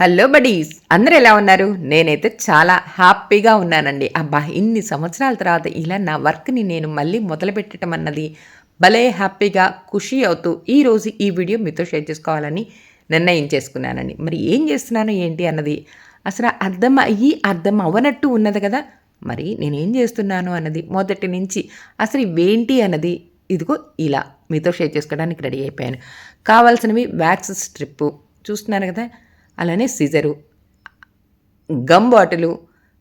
Hello buddies అందరూ ఎలా ఉన్నారు? నేనైతే చాలా హ్యాపీగా ఉన్నానండి. అబ్బా ఇన్ని సంవత్సరాల తర్వాత ఇలా నా వర్క్ని నేను మళ్ళీ మొదలుపెట్టడం అన్నది భలే హ్యాపీగా ఖుషి అవుతూ ఈరోజు ఈ వీడియో మీతో షేర్ చేసుకోవాలని నిర్ణయం చేసుకున్నానండి. మరి ఏం చేస్తున్నాను ఏంటి అన్నది అసలు అర్థం అయ్యి అర్థం అవ్వనట్టు ఉన్నది కదా. మరి నేనేం చేస్తున్నాను అన్నది మొదటి నుంచి అసలు ఇవేంటి అన్నది ఇదిగో ఇలా మీతో షేర్ చేసుకోవడానికి రెడీ అయిపోయాను. కావాల్సినవి వ్యాక్స్ స్ట్రిప్పు చూస్తున్నారు కదా. అలానే సిజరు గమ్ బాటిలు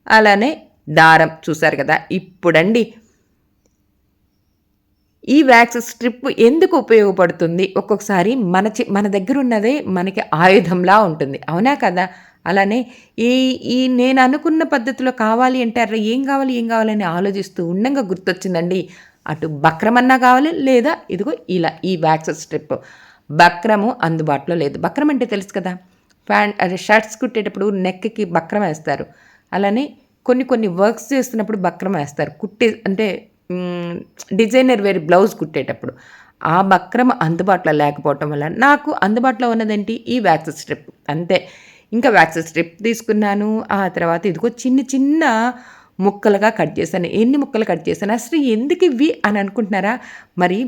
అలానే దారం చూశారు కదా? ఇప్పుడండి. ఈ వ్యాక్స్ స్ట్రిప్ ఎందుకు ఉపయోగపడుతుంది? ఒక్కొక్కసారి మన చి మన దగ్గర ఉన్నదే మనకి ఆయుధంలా ఉంటుంది. అవునా కదా? అలానే ఈ ఈ నేను అనుకున్న పద్ధతిలో కావాలి అంటే అరే ఏం కావాలి ఏం కావాలని ఆలోచిస్తూ ఉండంగా గుర్తొచ్చిందండి. అటు బక్రమన్నా కావాలి లేదా ఇదిగో ఇలా ఈ వ్యాక్స్ స్ట్రిప్. బక్రము అందుబాటులో లేదు. బక్రం అంటే తెలుసు కదా? ప్యాంట్ అదే షర్ట్స్ కుట్టేటప్పుడు నెక్కి బక్రం వేస్తారు. అలానే కొన్ని కొన్ని వర్క్స్ చేస్తున్నప్పుడు బక్రం వేస్తారు. కుట్టే అంటే డిజైనర్ వేరే బ్లౌజ్ కుట్టేటప్పుడు. ఆ బక్రం అందుబాటులో లేకపోవటం వల్ల నాకు అందుబాటులో ఉన్నదేంటి? ఈ వ్యాక్స్ స్ట్రిప్. అంతే. ఇంకా వ్యాక్స్ స్ట్రిప్ తీసుకున్నాను. ఆ తర్వాత ఇదిగో చిన్న చిన్న ముక్కలుగా కట్ చేశాను. ఎన్ని ముక్కలు కట్ చేశాను? అసలు ఎందుకు ఇవి అని అనుకుంటున్నారా? మరి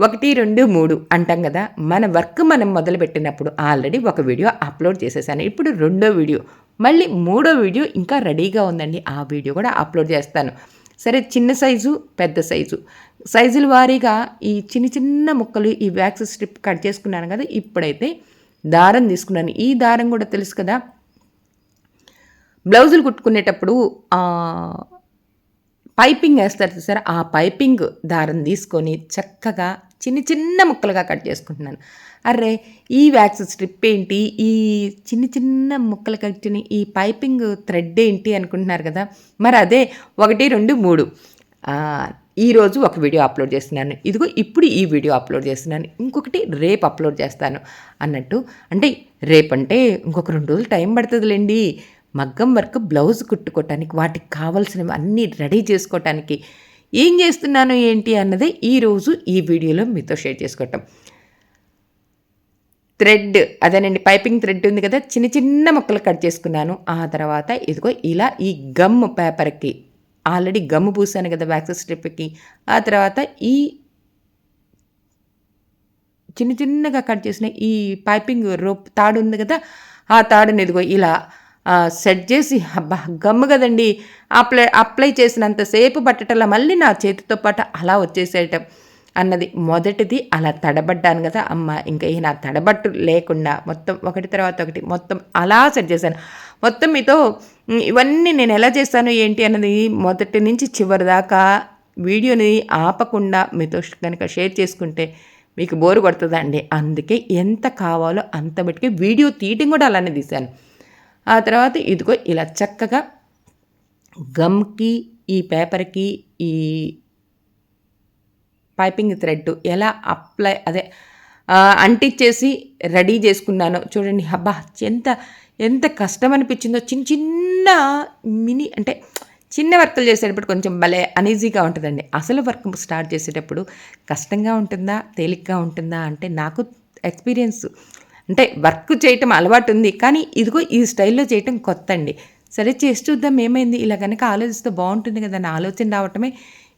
ఒకటి రెండు మూడు అంటాం కదా. మన వర్క్ మనం మొదలుపెట్టినప్పుడు ఆల్రెడీ ఒక వీడియో అప్లోడ్ చేసేసాను. ఇప్పుడు రెండో వీడియో. మళ్ళీ మూడో వీడియో ఇంకా రెడీగా ఉందండి. ఆ వీడియో కూడా అప్లోడ్ చేస్తాను. సరే చిన్న సైజు పెద్ద సైజు. సైజుల వారీగా ఈ చిన్న చిన్న ముక్కలు ఈ వ్యాక్స్ స్ట్రిప్ కట్ చేసుకున్నాను కదా. ఇప్పుడైతే దారం తీసుకున్నాను. ఈ దారం కూడా తెలుసు కదా. బ్లౌజులు కుట్టుకునేటప్పుడు పైపింగ్ వేస్తారు చూసారా? ఆ పైపింగ్ దారం తీసుకొని చక్కగా చిన్న చిన్న ముక్కలుగా కట్ చేసుకుంటున్నాను. అర్రే ఈ వ్యాక్స్ స్ట్రిప్ ఏంటి? ఈ చిన్న చిన్న ముక్కలు కట్టిన ఈ పైపింగ్ థ్రెడ్ ఏంటి అనుకుంటున్నారు కదా? మరి అదే ఒకటి రెండు మూడు. ఈరోజు ఒక వీడియో అప్లోడ్ చేస్తున్నాను. ఇదిగో ఇప్పుడు ఈ వీడియో అప్లోడ్ చేస్తున్నాను. ఇంకొకటి రేపు అప్లోడ్ చేస్తాను అన్నట్టు. అంటే రేపంటే ఇంకొక రెండు రోజులు టైం పడుతుందిలేండి. మగ్గం వర్క్ బ్లౌజ్ కుట్టుకోవటానికి వాటికి కావాల్సినవి అన్నీ రెడీ చేసుకోవటానికి ఏం చేస్తున్నాను ఏంటి అన్నది ఈరోజు ఈ వీడియోలో మీతో షేర్ చేసుకోవటం. థ్రెడ్ అదేనండి పైపింగ్ థ్రెడ్ ఉంది కదా చిన్న చిన్న ముక్కలు కట్ చేసుకున్నాను. ఆ తర్వాత ఇదిగో ఇలా ఈ గమ్ పేపర్కి ఆల్రెడీ గమ్ పూసాను కదా వ్యాక్స్ స్ట్రిప్కి ఆ తర్వాత ఈ చిన్న చిన్నగా కట్ చేసిన ఈ పైపింగ్ రోప్ తాడు ఉంది కదా ఆ తాడుని ఇదిగో ఇలా సెట్ చేసి అబ్బా గమ్ము కదండి. అప్లై అప్లై చేసినంతసేపు పట్టటంలో మళ్ళీ నా చేతితో పాటు అలా వచ్చేసేయటం అన్నది. మొదటిది అలా తడబడ్డాను కదా అమ్మ. ఇంకా ఈ నా తడబట్టు లేకుండా మొత్తం ఒకటి తర్వాత ఒకటి మొత్తం అలా సెట్ చేశాను. మొత్తం మీతో ఇవన్నీ నేను ఎలా చేస్తాను ఏంటి అన్నది మొదటి నుంచి చివరి దాకా వీడియోని ఆపకుండా మీతో కనుక షేర్ చేసుకుంటే మీకు బోరు కొడుతుందండి అందుకే ఎంత కావాలో అంత బట్టికి వీడియో తీయటం కూడా అలానే తీశాను. ఆ తర్వాత ఇదిగో ఇలా చక్కగా గమ్కి ఈ పేపర్కి ఈ పైపింగ్ థ్రెడ్ ఎలా అప్లై అదే అంటించేసి రెడీ చేసుకున్నాను. చూడండి అబ్బా ఎంత ఎంత కష్టం అనిపించిందో చిన్న చిన్న మినీ అంటే చిన్న వర్క్లు చేసేటప్పుడు కొంచెం భలే అనీజీగా ఉంటుందండి. అసలు వర్క్ స్టార్ట్ చేసేటప్పుడు కష్టంగా ఉంటుందా తేలిగ్గా ఉంటుందా అంటే నాకు ఎక్స్పీరియన్స్ అంటే వర్క్ చేయటం అలవాటు ఉంది కానీ ఇదిగో ఈ స్టైల్లో చేయటం కొత్త అండి సరే చేసి చూద్దాం ఏమైంది. ఇలా కనుక ఆలోచిస్తే బాగుంటుంది కదా అని ఆలోచన రావటమే.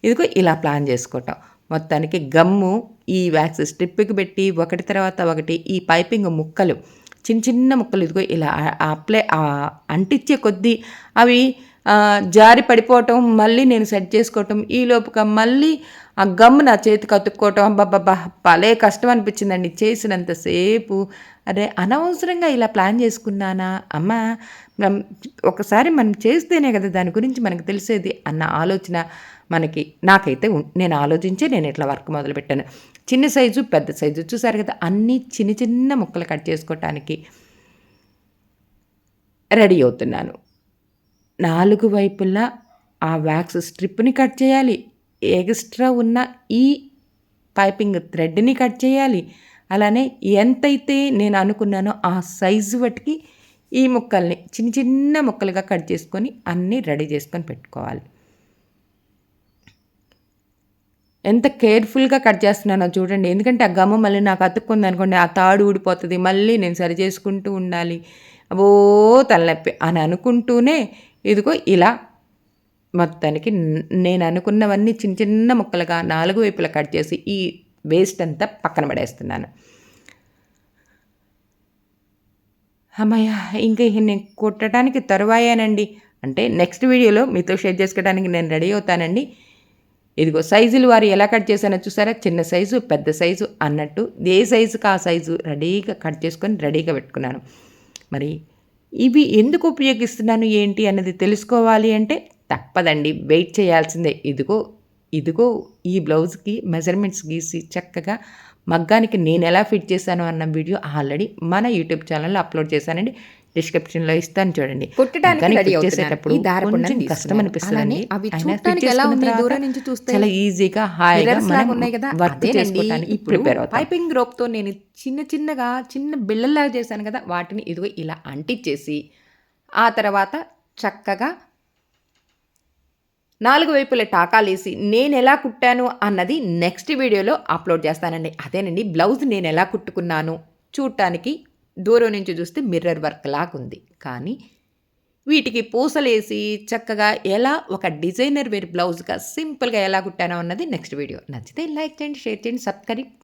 ఇదిగో ఇలా ప్లాన్ చేసుకోవటం మొత్తానికి గమ్ము ఈ వ్యాక్స్ స్ట్రిప్కి పెట్టి ఒకటి తర్వాత ఒకటి ఈ పైపింగ్ ముక్కలు చిన్న చిన్న ముక్కలు ఇదిగో ఇలా అప్లై అంటించే కొద్దీ అవి జారి పడిపోవటం మళ్ళీ నేను సెట్ చేసుకోవటం ఈ లోపుగా మళ్ళీ ఆ గమ్ నా చేతికి అతుక్కోవటం అబ్బాబ్బా భలే కష్టం అనిపించిందండి చేసినంతసేపు. అరే అనవసరంగా ఇలా ప్లాన్ చేసుకున్నానా? అమ్మ ఒకసారి మనం చేస్తేనే కదా దాని గురించి మనకు తెలిసేది అన్న ఆలోచన మనకి. నాకైతే నేను ఆలోచించే నేను ఇట్లా వర్క్ మొదలుపెట్టాను. చిన్న సైజు పెద్ద సైజు చూసారు కదా అన్నీ చిన్న చిన్న ముక్కలు కట్ చేసుకోవటానికి రెడీ అవుతున్నాను. నాలుగు వైపులా ఆ వ్యాక్స్ స్ట్రిప్ని కట్ చేయాలి. ఎక్స్ట్రా ఉన్న ఈ పైపింగ్ థ్రెడ్ని కట్ చేయాలి. అలానే ఎంతైతే నేను అనుకున్నానో ఆ సైజు బట్టి ఈ ముక్కల్ని చిన్న చిన్న ముక్కలుగా కట్ చేసుకొని అన్నీ రెడీ చేసుకొని పెట్టుకోవాలి. ఎంత కేర్ఫుల్గా కట్ చేస్తున్నానో చూడండి. ఎందుకంటే ఆ గమ్మ మళ్ళీ నాకు అతుక్కుంది అనుకోండి ఆ తాడు ఊడిపోతుంది మళ్ళీ నేను సరి చేసుకుంటూ ఉండాలి. అబో తలనొప్పి అని అనుకుంటూనే ఇదిగో ఇలా మొత్తానికి నేను అనుకున్నవన్నీ చిన్న చిన్న ముక్కలుగా నాలుగు వైపులా కట్ చేసి ఈ వేస్ట్ అంతా పక్కన పడేస్తున్నాను. అమ్మయ్య ఇంకా నేను కుట్టడానికి తరువాయానండి. అంటే నెక్స్ట్ వీడియోలో మీతో షేర్ చేసుకోవడానికి నేను రెడీ అవుతానండి. ఇదిగో సైజులు వారు ఎలా కట్ చేశానో చూసారా? చిన్న సైజు పెద్ద సైజు అన్నట్టు ఏ సైజుకి ఆ సైజు రెడీగా కట్ చేసుకొని రెడీగా పెట్టుకున్నాను. మరి ఇవి ఎందుకు ఉపయోగిస్తున్నాను ఏంటి అన్నది తెలుసుకోవాలి అంటే తప్పదండి. వెయిట్ చేయాల్సిందే. ఇదిగో ఇదిగో ఈ బ్లౌజ్కి మెజర్మెంట్స్ గీసి చక్కగా మగ్గానికి నేను ఎలా ఫిట్ చేశాను అన్న వీడియో ఆల్రెడీ మన యూట్యూబ్ ఛానల్లో అప్లోడ్ చేశానండి. డిస్క్రిప్షన్లో ఇస్తాను చూడండి. చేసేటప్పుడు కొంచెం. కష్టం అనిపిస్తుంది చాలా ఈజీగా హాయిగా వర్క్ చేసుకోవడానికి ప్రిపేర్ పైపింగ్ రోప్తో నేను చిన్న చిన్నగా చిన్న బిళ్ళల్లాగా చేశాను కదా. వాటిని ఇదిగో ఇలా అంటించేసి ఆ తర్వాత చక్కగా నాలుగు వైపుల టాకాలేసి నేను ఎలా కుట్టాను అన్నది నెక్స్ట్ వీడియోలో అప్లోడ్ చేస్తానండి. అదేనండి బ్లౌజ్ నేను ఎలా కుట్టుకున్నాను చూడటానికి దూరం నుంచి చూస్తే మిర్రర్ వర్క్ లాగా ఉంది కానీ వీటికి పూసలేసి చక్కగా ఎలా ఒక డిజైనర్ వేర్ బ్లౌజ్గా సింపుల్గా ఎలా కుట్టానో అన్నది నెక్స్ట్ వీడియో. నచ్చితే లైక్ చేయండి షేర్ చేయండి సబ్స్క్రైబ్